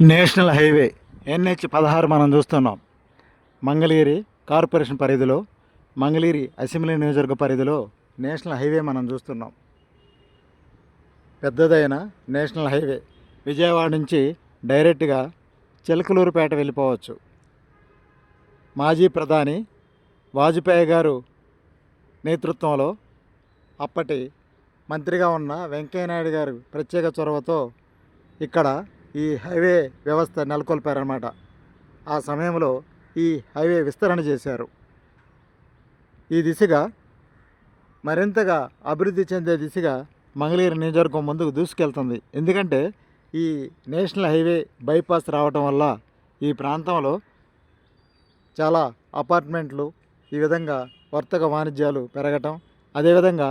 National highway NH పదహారు మనం చూస్తున్నాం. మంగళగిరి కార్పొరేషన్ పరిధిలో మంగళగిరి అసెంబ్లీ నియోజకవర్గ పరిధిలో నేషనల్ హైవే మనం చూస్తున్నాం. పెద్దదైన నేషనల్ హైవే విజయవాడ నుంచి డైరెక్ట్గా చిలకలూరుపేట వెళ్ళిపోవచ్చు. మాజీ ప్రధాని వాజ్పేయి గారు నేతృత్వంలో అప్పటి మంత్రిగా ఉన్న వెంకయ్యనాయుడు గారు ప్రత్యేక చొరవతో ఇక్కడ ఈ హైవే వ్యవస్థ నెలకొల్పారన్నమాట. ఆ సమయంలో ఈ హైవే విస్తరణ చేశారు. ఈ దిశగా మరింతగా అభివృద్ధి చెందే దిశగా మంగళగిరి నియోజకవర్గం ముందుకు దూసుకెళ్తుంది. ఎందుకంటే ఈ నేషనల్ హైవే బైపాస్ రావటం వల్ల ఈ ప్రాంతంలో చాలా అపార్ట్మెంట్లు ఈ విధంగా వర్తక వాణిజ్యాలు పెరగటం అదేవిధంగా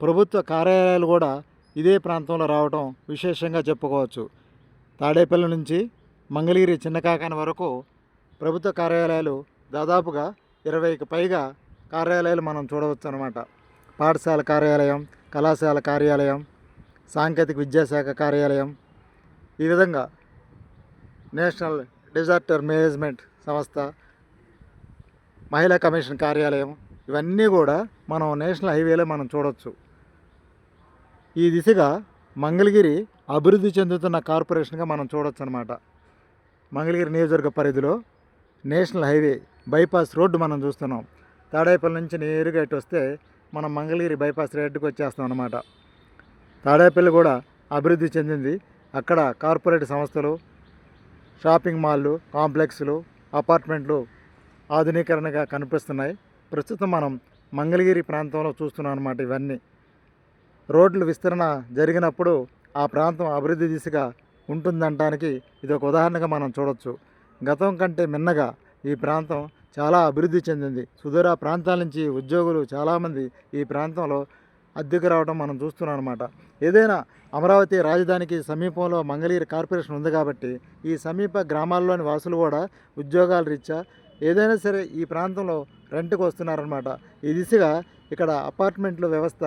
ప్రభుత్వ కార్యాలయాలు కూడా ఇదే ప్రాంతంలో రావటం విశేషంగా చెప్పుకోవచ్చు. తాడేపల్లి నుంచి మంగళగిరి చిన్నకాకాని వరకు ప్రభుత్వ కార్యాలయాలు దాదాపుగా ఇరవైకి పైగా కార్యాలయాలు మనం చూడవచ్చు అనమాట పాఠశాల కార్యాలయం కళాశాల కార్యాలయం సాంకేతిక విద్యాశాఖ కార్యాలయం. ఈ విధంగా నేషనల్ డిజాస్టర్ మేనేజ్మెంట్ సంస్థ మహిళా కమిషన్ కార్యాలయం ఇవన్నీ కూడా మనం నేషనల్ హైవేలో మనం చూడవచ్చు ఈ దిశగా మంగళగిరి అభివృద్ధి చెందుతున్న కార్పొరేషన్గా మనం చూడొచ్చు అనమాట మంగళగిరి నియోజకవర్గ పరిధిలో నేషనల్ హైవే బైపాస్ రోడ్డు మనం చూస్తున్నాం. తాడేపల్లి నుంచి నేరుగా ఇటు వస్తే మనం మంగళగిరి బైపాస్ రోడ్డుకి వచ్చేస్తాం అనమాట తాడేపల్లి కూడా అభివృద్ధి చెందింది. అక్కడ కార్పొరేట్ సంస్థలు షాపింగ్ మాల్లు కాంప్లెక్స్లు అపార్ట్మెంట్లు ఆధునీకరణగా కనిపిస్తున్నాయి. ప్రస్తుతం మనం మంగళగిరి ప్రాంతంలో చూస్తున్నాం అనమాట ఇవన్నీ. రోడ్లు విస్తరణ జరిగినప్పుడు ఆ ప్రాంతం అభివృద్ధి దిశగా ఉంటుందంటానికి ఇది ఒక ఉదాహరణగా మనం చూడొచ్చు. గతం కంటే మిన్నగా ఈ ప్రాంతం చాలా అభివృద్ధి చెందింది. సుదూర ప్రాంతాల నుంచి ఉద్యోగులు చాలామంది ఈ ప్రాంతంలో అద్దెకు రావడం మనం చూస్తున్నాం అనమాట ఏదైనా అమరావతి రాజధానికి సమీపంలో మంగళగిరి కార్పొరేషన్ ఉంది కాబట్టి ఈ సమీప గ్రామాల్లోని వాసులు కూడా ఉద్యోగాల రీత్యా ఏదైనా సరే ఈ ప్రాంతంలో రెంట్కి వస్తున్నారనమాట ఈ దిశగా ఇక్కడ అపార్ట్మెంట్ల వ్యవస్థ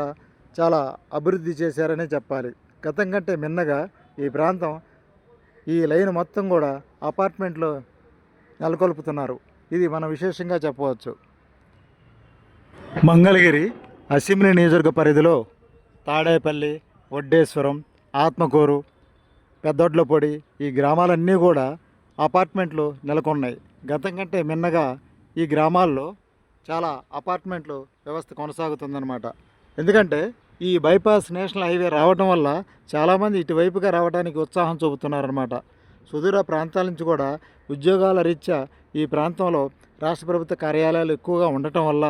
చాలా అభివృద్ధి చేశారనే చెప్పాలి. గతం కంటే మిన్నగా ఈ ప్రాంతం ఈ లైన్ మొత్తం కూడా అపార్ట్మెంట్లు నెలకొల్పుతున్నారు. ఇది మనం విశేషంగా చెప్పవచ్చు. మంగళగిరి అసెంబ్లీ నియోజకవర్గ పరిధిలో తాడేపల్లి వడ్డేశ్వరం ఆత్మకూరు పెద్దొడ్లపొడి ఈ గ్రామాలన్నీ కూడా అపార్ట్మెంట్లు నెలకొన్నాయి. గతం కంటే మిన్నగా ఈ గ్రామాల్లో చాలా అపార్ట్మెంట్లు వ్యవస్థ కొనసాగుతుందన్నమాట. ఎందుకంటే ఈ బైపాస్ నేషనల్ హైవే రావడం వల్ల చాలామంది ఇటువైపుగా రావడానికి ఉత్సాహం చూపుతున్నారన్నమాట. సుదూర ప్రాంతాల నుంచి కూడా ఉద్యోగాల రీత్యా ఈ ప్రాంతంలో రాష్ట్ర ప్రభుత్వ కార్యాలయాలు ఎక్కువగా ఉండటం వల్ల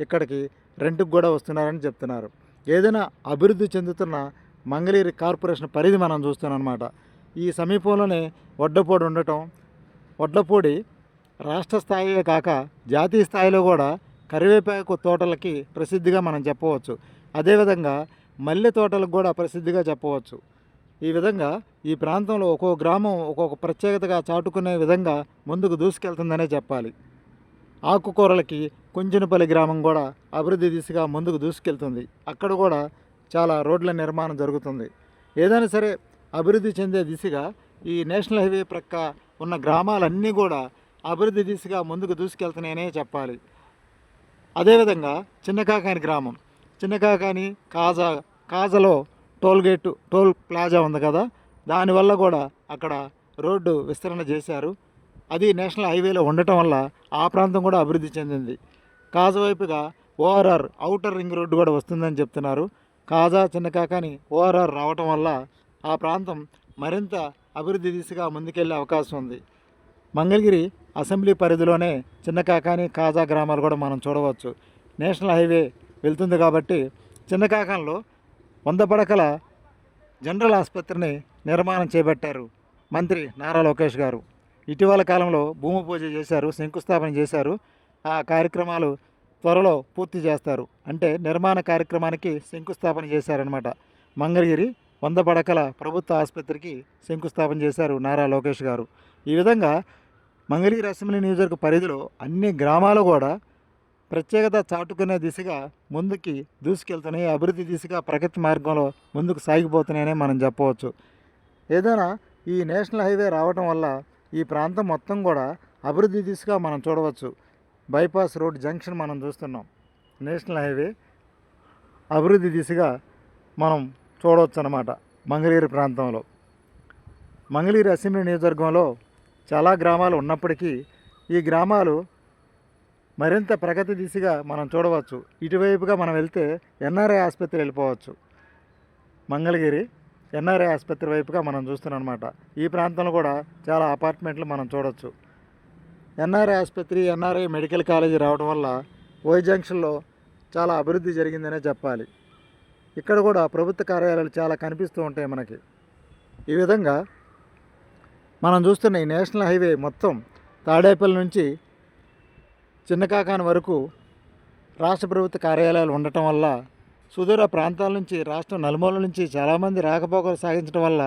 ఇక్కడికి రెంట్కి కూడా వస్తున్నారని చెప్తున్నారు. ఏదైనా అభివృద్ధి చెందుతున్న మంగళగిరి కార్పొరేషన్ పరిధి మనం చూస్తున్నాం అనమాట ఈ సమీపంలోనే వడ్డపూడి ఉండటం వడ్లపూడి రాష్ట్ర స్థాయియే కాక జాతీయ స్థాయిలో కూడా కరివేపాకు తోటలకి ప్రసిద్ధిగా మనం చెప్పవచ్చు. అదేవిధంగా మల్లె తోటలకు కూడా ప్రసిద్ధిగా చెప్పవచ్చు. ఈ విధంగా ఈ ప్రాంతంలో ఒక్కో గ్రామం ఒక్కొక్క ప్రత్యేకతగా చాటుకునే విధంగా ముందుకు దూసుకెళ్తుందనే చెప్పాలి. ఆకుకూరలకి కుంజనపల్లి గ్రామం కూడా అభివృద్ధి దిశగా ముందుకు దూసుకెళ్తుంది. అక్కడ కూడా చాలా రోడ్ల నిర్మాణం జరుగుతుంది. ఏదైనా సరే అభివృద్ధి చెందే దిశగా ఈ నేషనల్ హైవే ప్రక్క ఉన్న గ్రామాలన్నీ కూడా అభివృద్ధి దిశగా ముందుకు దూసుకెళ్తున్నాయనే చెప్పాలి. అదేవిధంగా చిన్నకాకాని గ్రామం. చిన్నకాకాని కాజా కాజలో టోల్గేట్ టోల్ ప్లాజా ఉంది కదా? దానివల్ల కూడా అక్కడ రోడ్డు విస్తరణ చేశారు. అది నేషనల్ హైవేలో ఉండటం వల్ల ఆ ప్రాంతం కూడా అభివృద్ధి చెందింది. కాజా వైపుగా ఓఆర్ఆర్ అవుటర్ రింగ్ రోడ్డు కూడా వస్తుందని చెప్తున్నారు. కాజా చిన్నకాకాని ఓఆర్ఆర్ రావటం వల్ల ఆ ప్రాంతం మరింత అభివృద్ధి దిశగా ముందుకెళ్ళే అవకాశం ఉంది. మంగళగిరి అసెంబ్లీ పరిధిలోనే చిన్నకాకాని కాజా గ్రామాలు కూడా మనం చూడవచ్చు. నేషనల్ హైవే వెళ్తుంది కాబట్టి చిన్నకాకంలో వంద పడకల జనరల్ ఆసుపత్రిని నిర్మాణం చేపట్టారు మంత్రి నారా లోకేష్ గారు. ఇటీవల కాలంలో భూమి పూజ చేశారు శంకుస్థాపన చేశారు. ఆ కార్యక్రమాలు త్వరలో పూర్తి చేస్తారు. అంటే నిర్మాణ కార్యక్రమానికి శంకుస్థాపన చేశారనమాట మంగళగిరి వంద పడకల ప్రభుత్వ ఆసుపత్రికి శంకుస్థాపన చేశారు నారా లోకేష్ గారు. ఈ విధంగా మంగళగిరి అసెంబ్లీ నియోజకవర్గ పరిధిలో అన్ని గ్రామాలు కూడా ప్రత్యేకత చాటుకునే దిశగా ముందుకి దూసుకెళ్తున్నాయి అభివృద్ధి దిశగా ప్రగతి మార్గంలో ముందుకు సాగిపోతున్నాయని మనం చెప్పవచ్చు. ఏదైనా ఈ నేషనల్ హైవే రావటం వల్ల ఈ ప్రాంతం మొత్తం కూడా అభివృద్ధి దిశగా మనం చూడవచ్చు. బైపాస్ రోడ్ జంక్షన్ మనం చూస్తున్నాం. నేషనల్ హైవే అభివృద్ధి దిశగా మనం చూడవచ్చు అన్నమాట మంగళగిరి ప్రాంతంలో. మంగళగిరి అసెంబ్లీ నియోజకవర్గంలో చాలా గ్రామాలు ఉన్నప్పటికీ ఈ గ్రామాలు మరింత ప్రగతి దిశగా మనం చూడవచ్చు. ఇటువైపుగా మనం వెళ్తే ఎన్ఆర్ఐ ఆసుపత్రి వెళ్ళిపోవచ్చు. మంగళగిరి ఎన్ఆర్ఐ ఆసుపత్రి వైపుగా మనం చూస్తున్నాం అనమాట ఈ ప్రాంతంలో కూడా చాలా అపార్ట్మెంట్లు మనం చూడవచ్చు ఎన్ఆర్ఐ ఆసుపత్రి ఎన్ఆర్ఐ మెడికల్ కాలేజీ రావడం వల్ల ఓయ్ జంక్షన్లో చాలా అభివృద్ధి జరిగిందనే చెప్పాలి. ఇక్కడ కూడా ప్రభుత్వ కార్యాలయాలు చాలా కనిపిస్తూ ఉంటాయి మనకి. ఈ విధంగా మనం చూస్తున్న ఈ నేషనల్ హైవే మొత్తం తాడేపల్లి నుంచి చిన్నకాకాని వరకు రాష్ట్ర ప్రభుత్వ కార్యాలయాలు ఉండటం వల్ల సుదూర ప్రాంతాల నుంచి రాష్ట్రం నలుమూల నుంచి చాలామంది రాకపోకలు సాగించడం వల్ల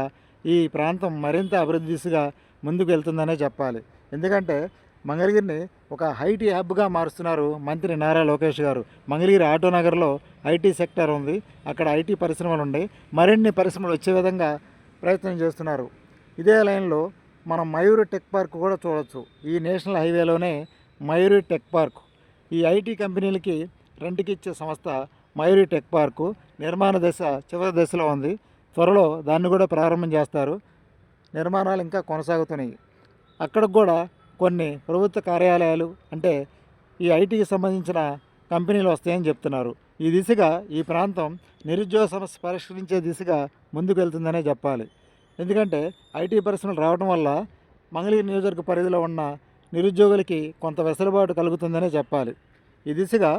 ఈ ప్రాంతం మరింత అభివృద్ధి దిశగా ముందుకు వెళ్తుందనే చెప్పాలి. ఎందుకంటే మంగళగిరిని ఒక ఐటీ హబ్గా మారుస్తున్నారు మంత్రి నారా లోకేష్ గారు. మంగళగిరి ఆటో నగర్లో ఐటీ సెక్టర్ ఉంది. అక్కడ ఐటీ పరిశ్రమలు ఉన్నాయి. మరిన్ని పరిశ్రమలు వచ్చే విధంగా ప్రయత్నం చేస్తున్నారు. ఇదే లైన్లో మనం మయూరు టెక్ పార్క్ కూడా చూడవచ్చు ఈ నేషనల్ హైవేలోనే మయూరి టెక్ పార్క్. ఈ ఐటీ కంపెనీలకి రెంట్కి ఇచ్చే సంస్థ మయూరి టెక్ పార్కు. నిర్మాణ దశ చివరి దశలో ఉంది. త్వరలో దాన్ని కూడా ప్రారంభం చేస్తారు. నిర్మాణాలు ఇంకా కొనసాగుతున్నాయి. అక్కడికి కూడా కొన్ని ప్రభుత్వ కార్యాలయాలు అంటే ఈ ఐటీకి సంబంధించిన కంపెనీలు వస్తాయని చెప్తున్నారు. ఈ దిశగా ఈ ప్రాంతం నిరుద్యోగ సమస్య పరిష్కరించే దిశగా ముందుకు వెళ్తుందనే చెప్పాలి. ఎందుకంటే ఐటీ పరిశ్రమలు రావడం వల్ల మంగళగిరి నియోజకవర్గ పరిధిలో ఉన్న నిరుద్యోగులకి కొంత వెసులుబాటు కలుగుతుందనే చెప్పాలి. ఈ దిశగా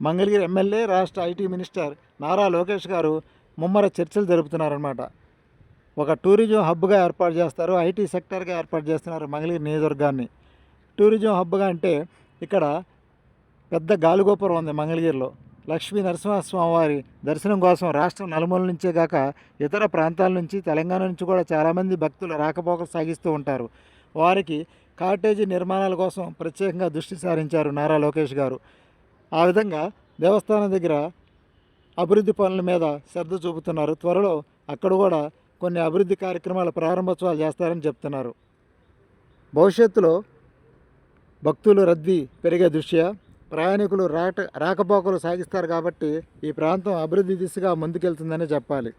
మంగళగిరి ఎమ్మెల్యే రాష్ట్ర ఐటీ మినిస్టర్ నారా లోకేష్ గారు ముమ్మర చర్చలు జరుపుతున్నారన్నమాట. ఒక టూరిజం హబ్గా ఏర్పాటు చేస్తారు ఐటీ సెక్టర్గా ఏర్పాటు చేస్తున్నారు మంగళగిరి నియోజకవర్గాన్ని. టూరిజం హబ్గా అంటే ఇక్కడ పెద్ద గాలిగోపురం ఉంది మంగళగిరిలో. లక్ష్మీ నరసింహస్వామి వారి దర్శనం కోసం రాష్ట్రం నలుమూల నుంచే కాక ఇతర ప్రాంతాల నుంచి తెలంగాణ నుంచి కూడా చాలామంది భక్తులు రాకపోకలు సాగిస్తూ ఉంటారు. వారికి కాటేజీ నిర్మాణాల కోసం ప్రత్యేకంగా దృష్టి సారించారు నారా లోకేష్ గారు. ఆ విధంగా దేవస్థానం దగ్గర అభివృద్ధి పనుల మీద శ్రద్ధ చూపుతున్నారు. త్వరలో అక్కడ కూడా కొన్ని అభివృద్ధి కార్యక్రమాల ప్రారంభోత్సవాలు చేస్తారని చెప్తున్నారు. భవిష్యత్తులో భక్తులు రద్దీ పెరిగే దృష్ట్యా ప్రయాణికులు రాట రాకపోకలు సాగిస్తారు కాబట్టి ఈ ప్రాంతం అభివృద్ధి దిశగా ముందుకెళ్తుందని చెప్పాలి.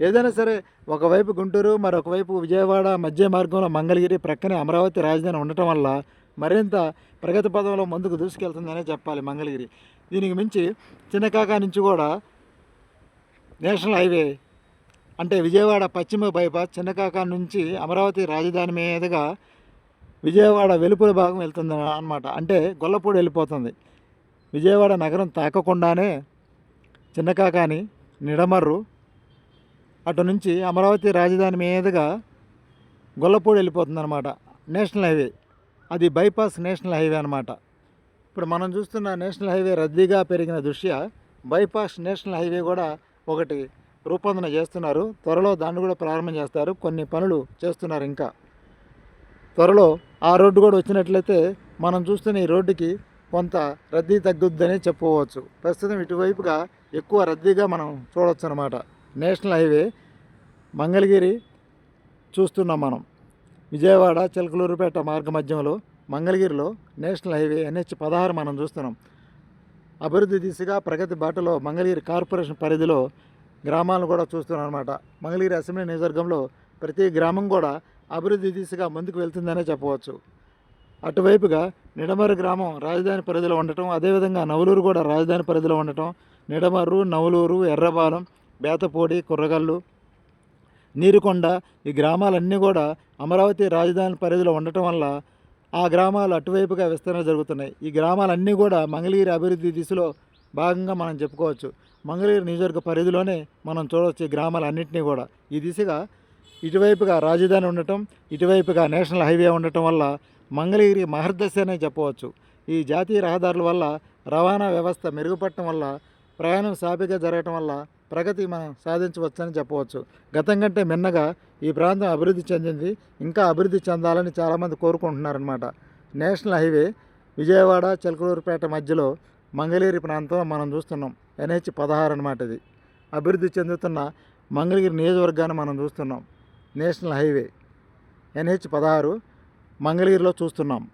ఏదైనా సరే ఒకవైపు గుంటూరు మరొకవైపు విజయవాడ మధ్య మార్గంలో మంగళగిరి ప్రక్కనే అమరావతి రాజధాని ఉండటం వల్ల మరింత ప్రగతి పదంలో ముందుకు దూసుకెళ్తుందనే చెప్పాలి మంగళగిరి. దీనికి మించి చిన్నకాక నుంచి కూడా నేషనల్ హైవే అంటే విజయవాడ పశ్చిమ బైపాస్ చిన్నకాక నుంచి అమరావతి రాజధాని మీదుగా విజయవాడ వెలుపల భాగం వెళ్తుంది అన్నమాట. అంటే గొల్లపూడి వెళ్ళిపోతుంది. విజయవాడ నగరం తాకకుండానే చిన్నకాకాని నిడమర్రు అటు నుంచి అమరావతి రాజధాని మీదుగా గొల్లపూడి వెళ్ళిపోతుందన్నమాట. National highway. అది బైపాస్ నేషనల్ హైవే అనమాట ఇప్పుడు మనం చూస్తున్న నేషనల్ హైవే రద్దీగా పెరిగిన దృష్ట్యా బైపాస్ నేషనల్ హైవే కూడా ఒకటి రూపొందన చేస్తున్నారు. త్వరలో దాన్ని కూడా ప్రారంభం చేస్తారు. కొన్ని పనులు చేస్తున్నారు ఇంకా. త్వరలో ఆ రోడ్డు కూడా వచ్చినట్లయితే మనం చూస్తున్న ఈ రోడ్డుకి కొంత రద్దీ తగ్గుద్దని చెప్పుకోవచ్చు. ప్రస్తుతం ఇటువైపుగా ఎక్కువ రద్దీగా మనం చూడవచ్చు అనమాట నేషనల్ హైవే మంగళగిరి చూస్తున్నాం మనం. విజయవాడ చిలకలూరుపేట మార్గ మధ్యంలో మంగళగిరిలో నేషనల్ హైవే ఎన్హెచ్ పదహారు మనం చూస్తున్నాం. అభివృద్ధి దిశగా ప్రగతి బాటలో మంగళగిరి కార్పొరేషన్ పరిధిలో గ్రామాలను కూడా చూస్తున్నాం అనమాట మంగళగిరి అసెంబ్లీ నియోజకవర్గంలో ప్రతి గ్రామం కూడా అభివృద్ధి దిశగా ముందుకు వెళ్తుందనే చెప్పవచ్చు. అటువైపుగా నిడమరు గ్రామం రాజధాని పరిధిలో ఉండటం అదేవిధంగా నవలూరు కూడా రాజధాని పరిధిలో ఉండటం నిడమర్రు నవలూరు ఎర్రబాలెం బేతపూడి కుర్రగల్లు నీరుకొండ ఈ గ్రామాలన్నీ కూడా అమరావతి రాజధాని పరిధిలో ఉండటం వల్ల ఆ గ్రామాలు అటువైపుగా విస్తరణ జరుగుతున్నాయి. ఈ గ్రామాలన్నీ కూడా మంగళగిరి అభివృద్ధి దిశలో భాగంగా మనం చెప్పుకోవచ్చు. మంగళగిరి నియోజకవర్గ పరిధిలోనే మనం చూడవచ్చు ఈ గ్రామాలన్నింటినీ కూడా. ఈ దిశగా ఇటువైపుగా రాజధాని ఉండటం ఇటువైపుగా నేషనల్ హైవే ఉండటం వల్ల మంగళగిరి మహర్దశ అనే చెప్పవచ్చు. ఈ జాతీయ రహదారుల వల్ల రవాణా వ్యవస్థ మెరుగుపడటం వల్ల ప్రయాణం సాఫీగా జరగటం వల్ల ప్రగతి మనం సాధించవచ్చని చెప్పవచ్చు. గతం కంటే మిన్నగా ఈ ప్రాంతం అభివృద్ధి చెందింది. ఇంకా అభివృద్ధి చెందాలని చాలామంది కోరుకుంటున్నారనమాట నేషనల్ హైవే విజయవాడ చిలకలూరుపేట మధ్యలో మంగళగిరి ప్రాంతం మనం చూస్తున్నాం. ఎన్హెచ్ పదహారు అనమాట ఇది. అభివృద్ధి చెందుతున్న మంగళగిరి నియోజకవర్గాన్ని మనం చూస్తున్నాం. నేషనల్ హైవే ఎన్హెచ్ పదహారు మంగళగిరిలో చూస్తున్నాం.